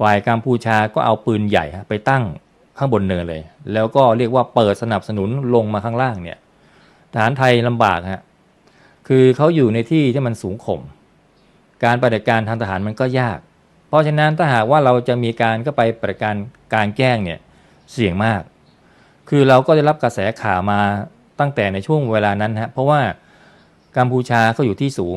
ฝ่ายกัมพูชาก็เอาปืนใหญ่ไปตั้งข้างบนเนินเลย แล้วก็เรียกว่าเปิดสนับสนุนลงมาข้างล่างเนี่ยทหารไทยลำบากฮะคือเขาอยู่ในที่ที่มันสูงข่มการปฏิบัติการทางทหารมันก็ยาก เพราะฉะนั้นถ้าหากว่าเราจะมีการก็ไปปฏิบัติการการแจ้งเนี่ยเสี่ยงมาก คือเราก็ได้รับกระแสข่าวมาตั้งแต่ในช่วงเวลานั้นฮะเพราะว่ากัมพูชาเขาอยู่ที่สูง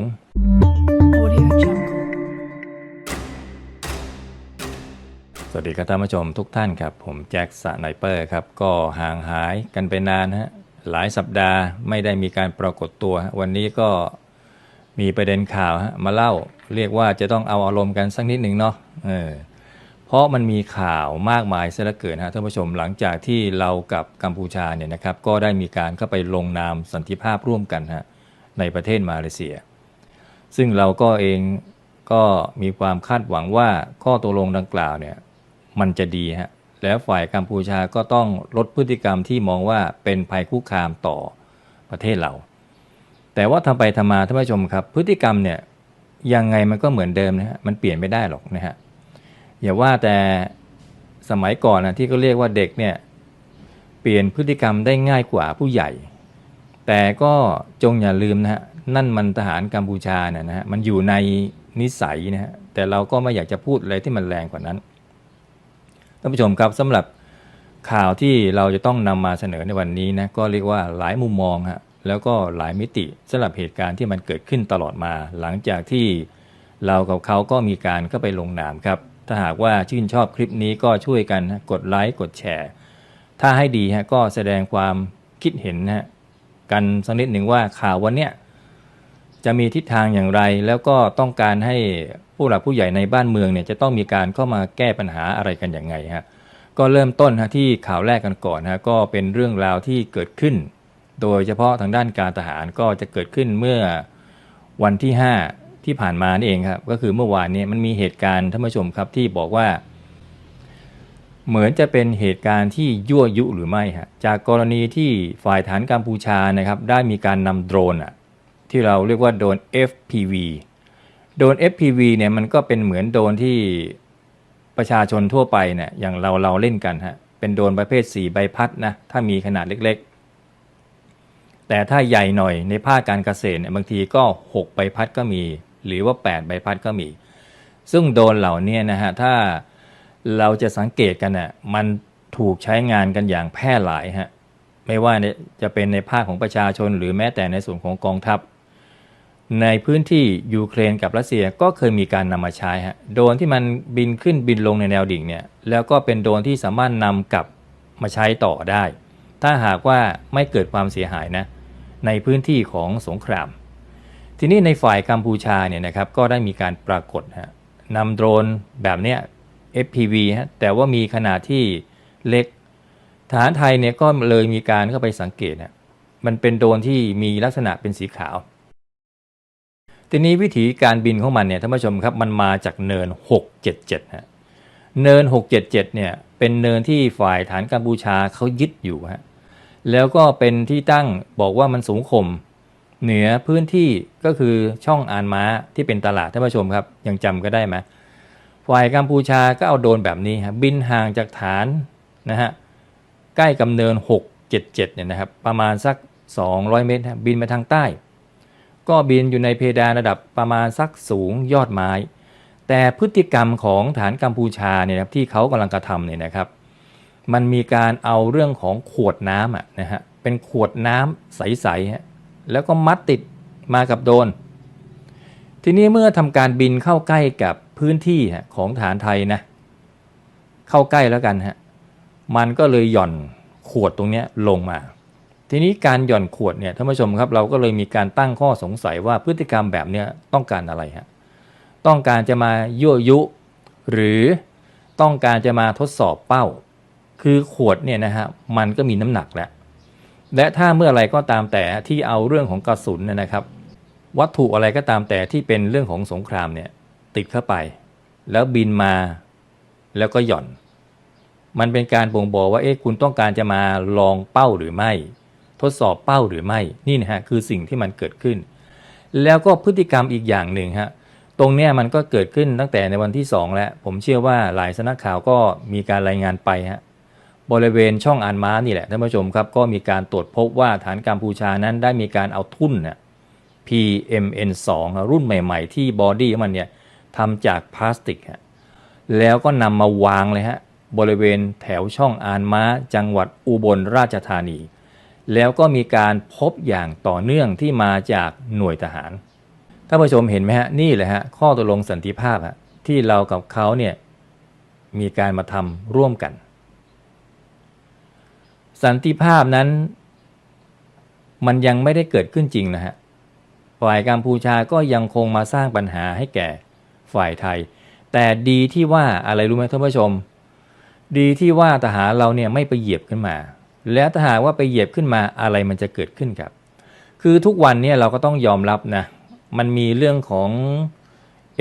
สวัสดีครับท่านผู้ชมทุกท่านครับ ผมแจ็คสไนเปอร์ครับ ก็ห่างหายกันไปนานฮะหลายสัปดาห์ไม่ได้มีการปรากฏตัว วันนี้ก็มีประเด็นข่าวฮะมาเล่าเรียกว่าจะต้องเอาอารมณ์กันสักนิดหนึ่งเนาะเออเพราะมันมีข่าวมากมายเสียเหลือเกินฮะท่านผู้ชมหลังจากที่เรากับกัมพูชาเนี่ยนะครับก็ได้มีการเข้าไปลงนามสันติภาพร่วมกันฮะในประเทศมาเลเซีย ซึ่งเราก็เองก็มีความคาดหวังว่าข้อตกลงดังกล่าวเนี่ย มันจะดีฮะแล้วฝ่ายกัมพูชาก็ต้องลดพฤติกรรมที่มองว่าเป็นภัยคุกคามต่อประเทศเรา แต่ว่าทำไปทำมาท่านผู้ชมครับ พฤติกรรมเนี่ยยังไงมันก็เหมือนเดิมนะฮะมันเปลี่ยนไม่ได้หรอกนะฮะอย่าว่าแต่สมัยก่อนนะที่เขาเรียกว่าเด็กเนี่ยเปลี่ยนพฤติกรรมได้ง่ายกว่าผู้ใหญ่ แต่ก็จงอย่าลืมนะฮะนั่นมันทหารกัมพูชาเนี่ยนะฮะมันอยู่ในนิสัยนะฮะแต่เราก็ไม่อยากจะพูดอะไรที่มันแรงกว่านั้น ท่านผู้ชมครับสำหรับข่าวที่เราจะต้องนำมาเสนอในวันนี้นะก็เรียกว่าหลายมุมมองฮะแล้วก็หลายมิติสำหรับเหตุการณ์ที่มันเกิดขึ้นตลอดมา หลังจากที่เรากับเขาก็มีการเข้าไปลงนามครับ ถ้าหากว่าชื่นชอบคลิปนี้ก็ช่วยกันนะกดไลค์กดแชร์ ถ้าให้ดีฮะก็แสดงความคิดเห็นนะฮะกันสักนิดหนึ่งว่าข่าววันเนี้ยจะมีทิศทางอย่างไร แล้วก็ต้องการให้ ผู้หลักผู้ใหญ่ในบ้านเมืองเนี่ยจะต้องมีการเข้ามาแก้ปัญหาอะไรกันอย่างไงฮะก็เริ่มต้นฮะที่ข่าวแรกกันก่อนฮะก็เป็นเรื่องราวที่เกิดขึ้น โดยเฉพาะทางด้านการทหารก็จะเกิดขึ้นเมื่อวันที่ 5 ที่ผ่านมานี่เองครับก็คือเมื่อวานนี้มันมีเหตุการณ์ท่านผู้ชมครับที่บอกว่า เหมือนจะเป็นเหตุการณ์ที่ยั่วยุหรือไม่ฮะจากกรณีที่ฝ่ายฐานกัมพูชานะครับได้มีการนำโดรนอะที่เราเรียกว่าโดรน FPV โดน FPV เนี่ยมันก็เป็นเหมือนโดนที่ประชาชนทั่วไปเนี่ยอย่างเราเราเล่นกันฮะเป็นโดนประเภท 4 ใบพัดนะถ้ามีขนาดเล็กๆ แต่ถ้าใหญ่หน่อยในภาคการเกษตรเนี่ยบางทีก็ 6 ใบพัดก็มี หรือว่า 8 ใบพัดก็มี ซึ่งโดนเหล่านี้นะฮะถ้าเราจะสังเกตกันน่ะมันถูกใช้งานกันอย่างแพร่หลายฮะไม่ว่าจะเป็นในภาคของประชาชนหรือแม้แต่ในส่วนของกองทัพ ในพื้นที่ยูเครนกับรัสเซียก็เคยมีการนำมาใช้ฮะโดรนที่มันบินขึ้นบินลงในแนวดิ่งเนี่ยแล้วก็เป็นโดรนที่สามารถนำกลับมาใช้ต่อได้ ถ้าหากว่าไม่เกิดความเสียหายนะในพื้นที่ของสงคราม ทีนี้ในฝ่ายกัมพูชาเนี่ยนะครับก็ได้มีการปรากฏฮะนำโดรนแบบเนี้ย FPV ฮะแต่ว่ามีขนาดที่เล็กฐานไทยเนี่ยก็เลยมีการเข้าไปสังเกตฮะมันเป็นโดรนที่มีลักษณะเป็นสีขาว ทีนี้วิธีการบินของมันเนี่ยท่านผู้ชมครับมันมาจากเนิน 677ฮะเนิน 677เนี่ยเป็นเนินที่ฝ่ายฐานกัมพูชาเขายึดอยู่ฮะแล้วก็เป็นที่ตั้งบอกว่ามันสูงข่มเหนือพื้นที่ก็คือช่องอานม้าที่เป็นตลาดท่านผู้ชมครับ ยังจำก็ได้ไหมฝ่ายกัมพูชาก็เอาโดนแบบนี้ครับบินห่างจากฐานนะฮะใกล้กำเนิน 677เนี่ยนะครับประมาณสัก 200 เมตรบบินไปทางใต้ ก็บินอยู่ในเพดานระดับประมาณสักสูงยอดไม้ แต่พฤติกรรมของฐานกัมพูชาเนี่ยนะครับที่เขากำลังกระทำเนี่ยนะครับ มันมีการเอาเรื่องของขวดน้ำอะนะฮะเป็นขวดน้ำใสๆฮะแล้วก็มัดติดมากับโดน ทีนี้เมื่อทำการบินเข้าใกล้กับพื้นที่ของฐานไทยนะเข้าใกล้แล้วกันฮะมันก็เลยหย่อนขวดตรงนี้ลงมา ทีนี้การหย่อนขวดเนี่ยท่านผู้ชมครับเราก็เลยมีการตั้งข้อสงสัยว่าพฤติกรรมแบบเนี้ยต้องการอะไรฮะต้องการจะมายั่วยุ หรือต้องการจะมาทดสอบเป้า คือขวดเนี่ยนะฮะมันก็มีน้ำหนักแล้วและถ้าเมื่อไรก็ตามแต่ที่เอาเรื่องของกระสุนเนยนะครับ วัตถุอะไรก็ตามแต่ที่เป็นเรื่องของสงครามเนี่ยติดเข้าไป แล้วบินมาแล้วก็หย่อน มันเป็นการบ่งบอกว่าเอ๊ะคุณต้องการจะมาลองเป้าหรือไม่ ทดสอบเป้าหรือไม่นี่นะฮะคือสิ่งที่มันเกิดขึ้น แล้วก็พฤติกรรมอีกอย่างหนึ่งฮะตรงเนี้ยมันก็เกิดขึ้นตั้งแต่ในวันที่ 2 แล้ว ผมเชื่อว่าหลายสนักข่าวก็มีการรายงานไปฮะบริเวณช่องอานม้านี่แหละท่านผู้ชมครับ ก็มีการตรวจพบว่าฐานกัมพูชานั้นได้มีการเอาทุ่นน่ะ PMN2 รุ่นใหม่ ๆ ที่บอดี้ของมันเนี่ยทำจากพลาสติกฮะแล้วก็นำมาวางเลยฮะบริเวณแถวช่องอานม้าจังหวัดอุบลราชธานี แล้วก็มีการพบอย่างต่อเนื่องที่มาจากหน่วยทหารท่านผู้ชมเห็นไหมฮะนี่แหละฮะข้อตกลงสันติภาพฮะที่เรากับเขาเนี่ยมีการมาทำร่วมกัน สันติภาพนั้น มันยังไม่ได้เกิดขึ้นจริงนะฮะฝ่ายกัมพูชาก็ยังคงมาสร้างปัญหาให้แก่ฝ่ายไทย แต่ดีที่ว่าอะไรรู้ไหมท่านผู้ชม ดีที่ว่าทหารเราเนี่ยไม่ไปเหยียบขึ้นมา แล้วถ้าหากว่าไปเหยียบขึ้นมาอะไรมันจะเกิดขึ้นครับ คือทุกวันเนี่ยเราก็ต้องยอมรับนะ มันมีเรื่องของ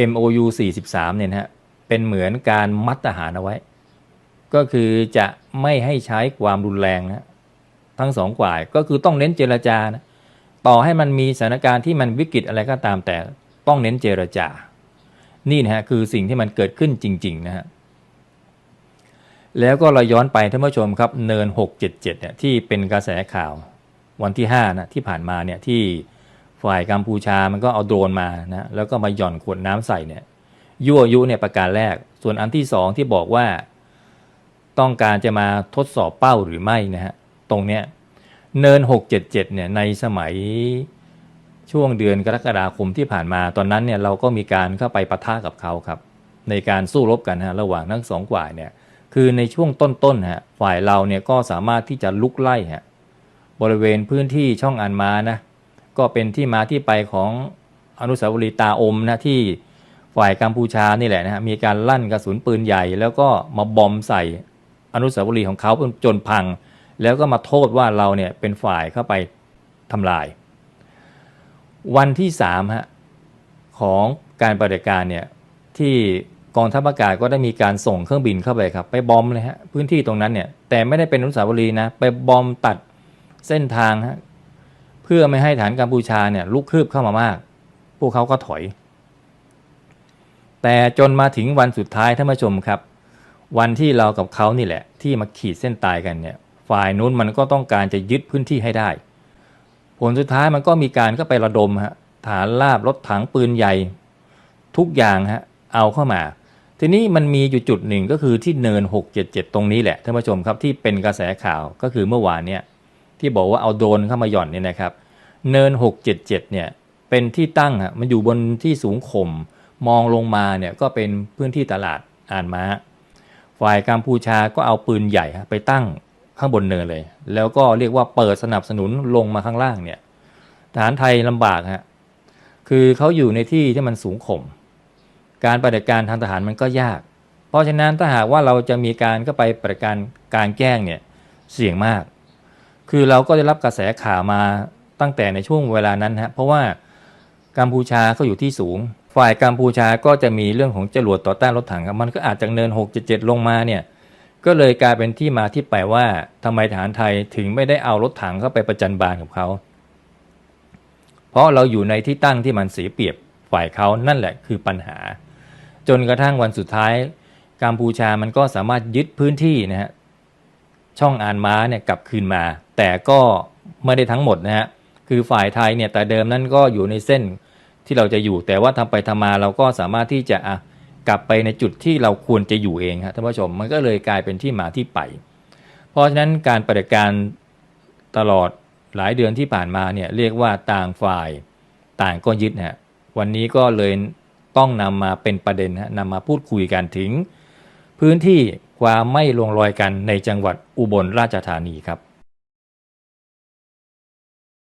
MOU 43เนี่ยนะฮะ เป็นเหมือนการมัดทหารเอาไว้ ก็คือจะไม่ให้ใช้ความรุนแรงนะทั้งสองฝ่ายก็คือต้องเน้นเจรจานะต่อให้มันมีสถานการณ์ที่มันวิกฤตอะไรก็ตามแต่ต้องเน้นเจรจา นี่นะฮะคือสิ่งที่มันเกิดขึ้นจริง ๆ นะฮะ แล้วก็เราย้อนไปท่านผู้ชมครับเนิน 677เนี่ยที่เป็นกระแสข่าววันที่5นะที่ผ่านมาเนี่ยที่ฝ่ายกัมพูชามันก็เอาโดรนมานะแล้วก็มาหย่อนขวดน้ำใส่เนี่ยยั่วยุเนี่ยประการแรก ส่วนอันที่สองที่บอกว่า ต้องการจะมาทดสอบเป้าหรือไม่นะฮะตรงเนี้ยเนิน 677เนี่ยในสมัยช่วงเดือนกรกฎาคมที่ผ่านมาตอนนั้นเนี่ยเราก็มีการเข้าไปปะทะกับเขาครับ ในการสู้รบกันฮะระหว่างทั้งสองฝ่ายเนี่ย คือในช่วงต้นๆฮะฝ่ายเราเนี่ยก็สามารถที่จะลุกไล่ฮะบริเวณพื้นที่ช่องอันมานะก็เป็นที่มาที่ไปของอนุสาวรีย์ตาอมนะที่ฝ่ายกัมพูชานี่แหละนะฮะมีการลั่นกระสุนปืนใหญ่ แล้วก็มาบอมใส่อนุสาวรีย์ของเขาจนพัง แล้วก็มาโทษว่าเราเนี่ยเป็นฝ่ายเข้าไปทำลาย วันที่สามฮะของการปฏิบัติการเนี่ยที่ องทัพอากาศก็ได้มีการส่งเครื่องบินเข้าไปครับ ไปบอมเลยฮะพื้นที่ตรงนั้นเนี่ยแต่ไม่ได้เป็นอนุสาวรีย์นะไปบอมตัดเส้นทางฮะเพื่อไม่ให้ฐานกัมพูชาเนี่ยลุกคืบเข้ามามาก พวกเขาก็ถอย แต่จนมาถึงวันสุดท้ายท่านผู้ชมครับ วันที่เรากับเขานี่แหละ ที่มาขีดเส้นตายกันเนี่ย ฝ่ายนู้นมันก็ต้องการจะยึดพื้นที่ให้ได้ ผลสุดท้ายมันก็มีการก็ไประดมฮะฐานลาบรถถังปืนใหญ่ ทุกอย่างฮะเอาเข้ามา ทีนี้มันมีอยู่จุดหนึ่งก็คือที่เนิน 677 ตรงนี้แหละท่านผู้ชมครับที่เป็นกระแสข่าวก็คือเมื่อวานเนี่ยที่บอกว่าเอาโดรนเข้ามาหย่อนเนี่ยนะครับ เนิน 677 เนี่ยเป็นที่ตั้งฮะมันอยู่บนที่สูงข่มมองลงมาเนี่ยก็เป็นพื้นที่ตลาดอ่านม้า ฝ่ายกัมพูชาก็เอาปืนใหญ่ไปตั้งข้างบนเนินเลย แล้วก็เรียกว่าเปิดสนับสนุนลงมาข้างล่างเนี่ยทหารไทยลำบากฮะคือเขาอยู่ในที่ที่มันสูงข่ม การปฏิบัติการทางทหารมันก็ยาก เพราะฉะนั้นถ้าหากว่าเราจะมีการเข้าไปปฏิบัติการการแกล้งเนี่ยเสี่ยงมาก คือเราก็ได้รับกระแสข่าวมาตั้งแต่ในช่วงเวลานั้นฮะเพราะว่ากัมพูชาเขาอยู่ที่สูง ฝ่ายกัมพูชาก็จะมีเรื่องของจรวดต่อต้านรถถังครับมันก็อาจจากเนิน 677 ลงมาเนี่ยก็เลยกลายเป็นที่มาที่ไปว่าทำไมทหารไทยถึงไม่ได้เอารถถังเข้าไปประจันบานกับเขา เพราะเราอยู่ในที่ตั้งที่มันเสียเปรียบฝ่ายเขานั่นแหละคือปัญหา จนกระทั่งวันสุดท้าย กัมพูชามันก็สามารถยึดพื้นที่นะฮะช่องอานม้าเนี่ยกลับคืนมา แต่ก็ไม่ได้ทั้งหมดนะฮะคือฝ่ายไทยเนี่ยแต่เดิมนั้นก็อยู่ในเส้นที่เราจะอยู่ แต่ว่าทำไปทำมาเราก็สามารถที่จะอะกลับไปในจุดที่เราควรจะอยู่เองครับท่านผู้ชมมันก็เลยกลายเป็นที่มาที่ไป เพราะฉะนั้นการปฏิการตลอดหลายเดือนที่ผ่านมาเนี่ยเรียกว่าต่างฝ่ายต่างก็ยึดฮะวันนี้ก็เลย ต้องนำมาเป็นประเด็นนำมาพูดคุยกันถึง พื้นที่ความไม่ลงรอยกันในจังหวัดอุบลราชธานีครับ